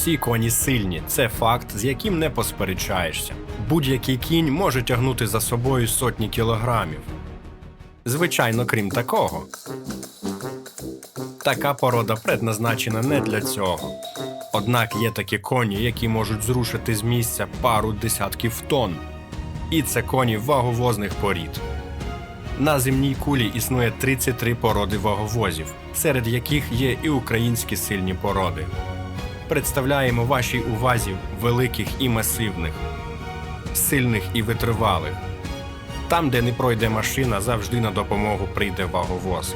Всі коні сильні, це факт, з яким не посперечаєшся. Будь-який кінь може тягнути за собою сотні кілограмів. Звичайно, крім такого. Така порода предназначена не для цього. Однак є такі коні, які можуть зрушити з місця пару десятків тонн. І це коні ваговозних порід. На земній кулі існує 33 породи ваговозів, серед яких є і українські сильні породи. Представляємо вашій увазі великих і масивних, сильних і витривалих. Там, де не пройде машина, завжди на допомогу прийде ваговоз.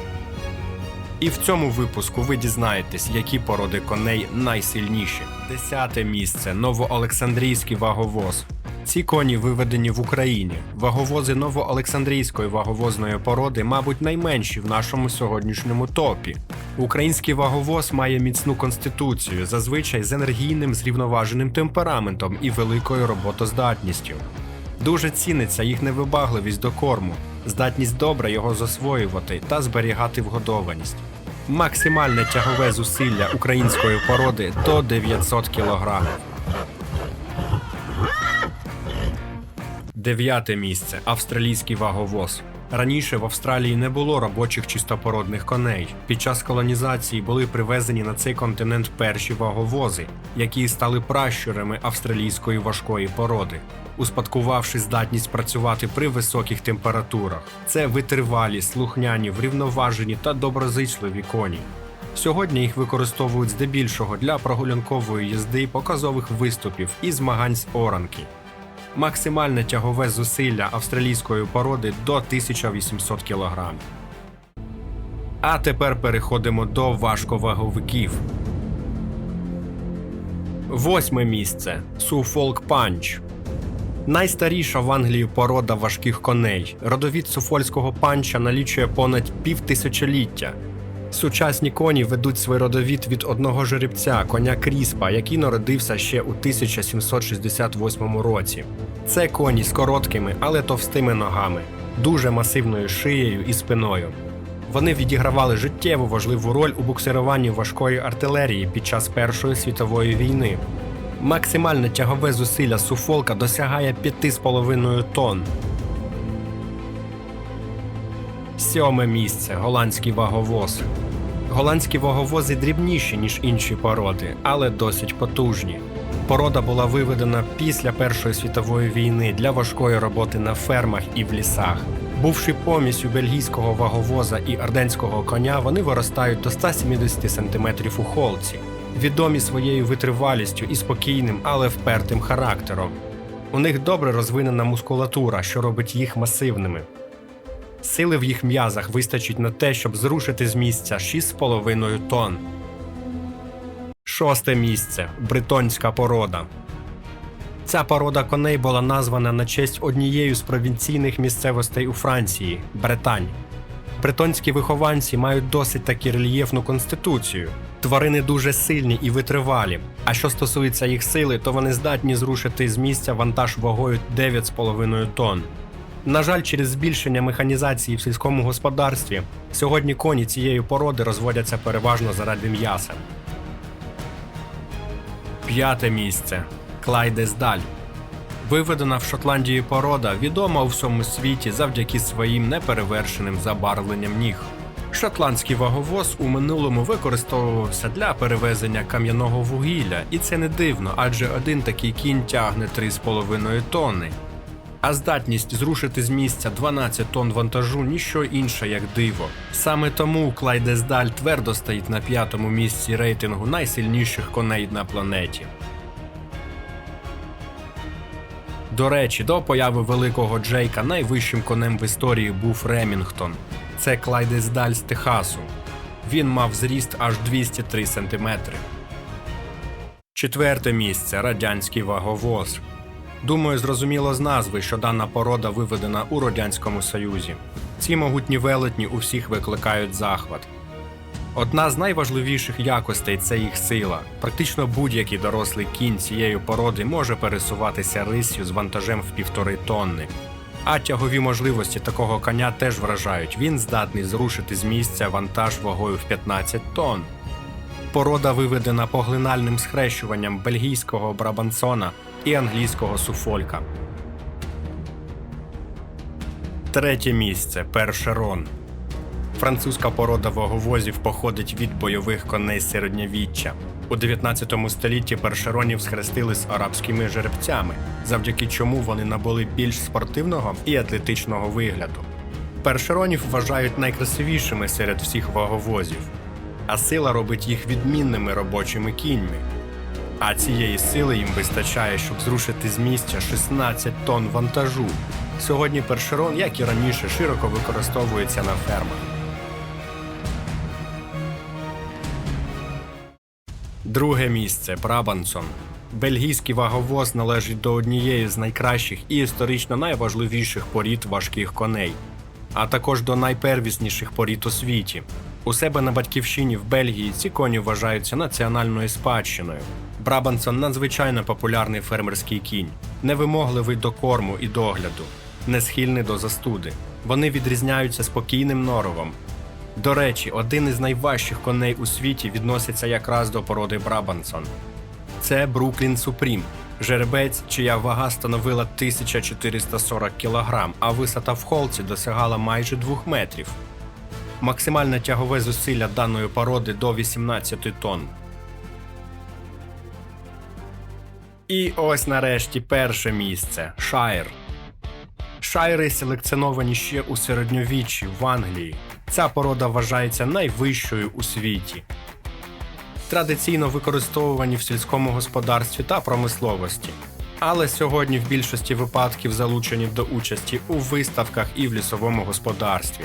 І в цьому випуску ви дізнаєтесь, які породи коней найсильніші. Десяте місце новоолександрійський ваговоз. Ці коні виведені в Україні. Ваговози новоолександрійської ваговозної породи, мабуть, найменші в нашому сьогоднішньому топі. Український ваговоз має міцну конституцію, зазвичай з енергійним зрівноваженим темпераментом і великою роботоздатністю. Дуже ціниться їх невибагливість до корму, здатність добре його засвоювати та зберігати вгодованість. Максимальне тягове зусилля української породи до 900 кг. Дев'яте місце австралійський ваговоз. Раніше в Австралії не було робочих чистопородних коней. Під час колонізації були привезені на цей континент перші ваговози, які стали пращурами австралійської важкої породи, успадкувавши здатність працювати при високих температурах. Це витривалі, слухняні, врівноважені та доброзичливі коні. Сьогодні їх використовують здебільшого для прогулянкової їзди, показових виступів і змагань з оранки. Максимальне тягове зусилля австралійської породи до 1800 кг. А тепер переходимо до важковаговиків. Восьме місце Суфолк Панч. Найстаріша в Англії порода важких коней. Родовід суфольського панча налічує понад півтисячоліття. Сучасні коні ведуть свій родовід від одного жеребця, коня Кріспа, який народився ще у 1768 році. Це коні з короткими, але товстими ногами, дуже масивною шиєю і спиною. Вони відігравали життєво важливу роль у буксируванні важкої артилерії під час Першої світової війни. Максимальне тягове зусилля суфолка досягає 5,5 тонн. Сьоме місце голландський ваговоз. Голландські ваговози дрібніші, ніж інші породи, але досить потужні. Порода була виведена після Першої світової війни для важкої роботи на фермах і в лісах. Бувши помісю бельгійського ваговоза і арденського коня, вони виростають до 170 см у холці, відомі своєю витривалістю і спокійним, але впертим характером. У них добре розвинена мускулатура, що робить їх масивними. Сили в їх м'язах вистачить на те, щоб зрушити з місця 6,5 тонн. Шосте місце бритонська порода. Ця порода коней була названа на честь однієї з провінційних місцевостей у Франції Бретань. Бретонські вихованці мають досить таки рельєфну конституцію. Тварини дуже сильні і витривалі. А що стосується їх сили, то вони здатні зрушити з місця вантаж вагою 9,5 тонн. На жаль, через збільшення механізації в сільському господарстві сьогодні коні цієї породи розводяться переважно заради м'яса. П'яте місце Клайдесдаль. Виведена в Шотландії порода, відома у всьому світі завдяки своїм неперевершеним забарвленням ніг. Шотландський ваговоз у минулому використовувався для перевезення кам'яного вугілля, і це не дивно, адже один такий кінь тягне 3,5 тонни. А здатність зрушити з місця 12 тонн вантажу ніщо інше, як диво. Саме тому Клайдесдаль твердо стоїть на п'ятому місці рейтингу найсильніших коней на планеті. До речі, до появи великого Джейка найвищим конем в історії був Ремінгтон. Це Клайдесдаль з Техасу. Він мав зріст аж 203 см. Четверте місце радянський ваговоз. Думаю, зрозуміло з назви, що дана порода виведена у Радянському Союзі. Ці могутні велетні у всіх викликають захват. Одна з найважливіших якостей це їх сила. Практично будь-який дорослий кінь цієї породи може пересуватися рисью з вантажем в півтори тонни. А тягові можливості такого коня теж вражають. Він здатний зрушити з місця вантаж вагою в 15 тонн. Порода виведена поглинальним схрещуванням бельгійського брабансона і англійського суфолька. Третє місце першерон. Французька порода ваговозів походить від бойових коней середньовіччя. У 19 столітті першеронів схрестили з арабськими жеребцями, завдяки чому вони набули більш спортивного і атлетичного вигляду. Першеронів вважають найкрасивішими серед всіх ваговозів, а сила робить їх відмінними робочими кіньми. А цієї сили їм вистачає, щоб зрушити з місця 16 тонн вантажу. Сьогодні першерон, як і раніше, широко використовується на фермах. Друге місце Брабансон. Бельгійський ваговоз належить до однієї з найкращих і історично найважливіших порід важких коней, а також до найпервісніших порід у світі. У себе на батьківщині в Бельгії ці коні вважаються національною спадщиною. Брабансон надзвичайно популярний фермерський кінь, невимогливий до корму і догляду, не схильний до застуди. Вони відрізняються спокійним норовом, до речі, один із найважчих коней у світі відноситься якраз до породи Брабансон. Це Бруклін Супрім, жеребець, чия вага становила 1440 кг, а висота в холці досягала майже 2 метрів. Максимальне тягове зусилля даної породи до 18 тонн. І ось нарешті перше місце Шайр. Шайри селекціоновані ще у середньовіччі в Англії. Ця порода вважається найвищою у світі. Традиційно використовувані в сільському господарстві та промисловості. Але сьогодні в більшості випадків залучені до участі у виставках і в лісовому господарстві.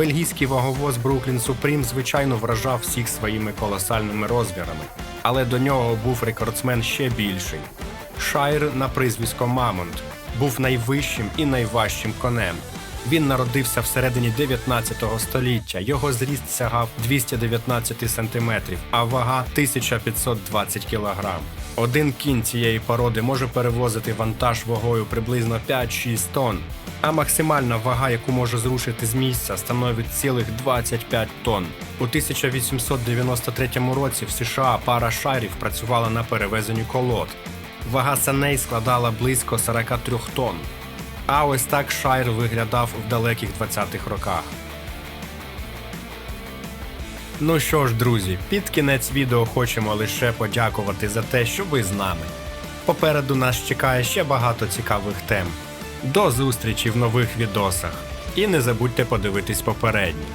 Бельгійський ваговоз Brooklyn Supreme звичайно вражав всіх своїми колосальними розмірами, але до нього був рекордсмен ще більший. Шайр на прізвисько Мамонт був найвищим і найважчим конем. Він народився всередині 19 століття. Його зріст сягав 219 сантиметрів, а вага 1520 кілограм. Один кінь цієї породи може перевозити вантаж вагою приблизно 5-6 тонн, а максимальна вага, яку може зрушити з місця, становить цілих 25 тонн. У 1893 році в США пара шарів працювала на перевезенні колод. Вага саней складала близько 43 тонн. А ось так Шайр виглядав в далеких 20-х роках. Ну що ж, друзі, під кінець відео хочемо лише подякувати за те, що ви з нами. Попереду нас чекає ще багато цікавих тем. До зустрічі в нових відосах. І не забудьте подивитись попередні.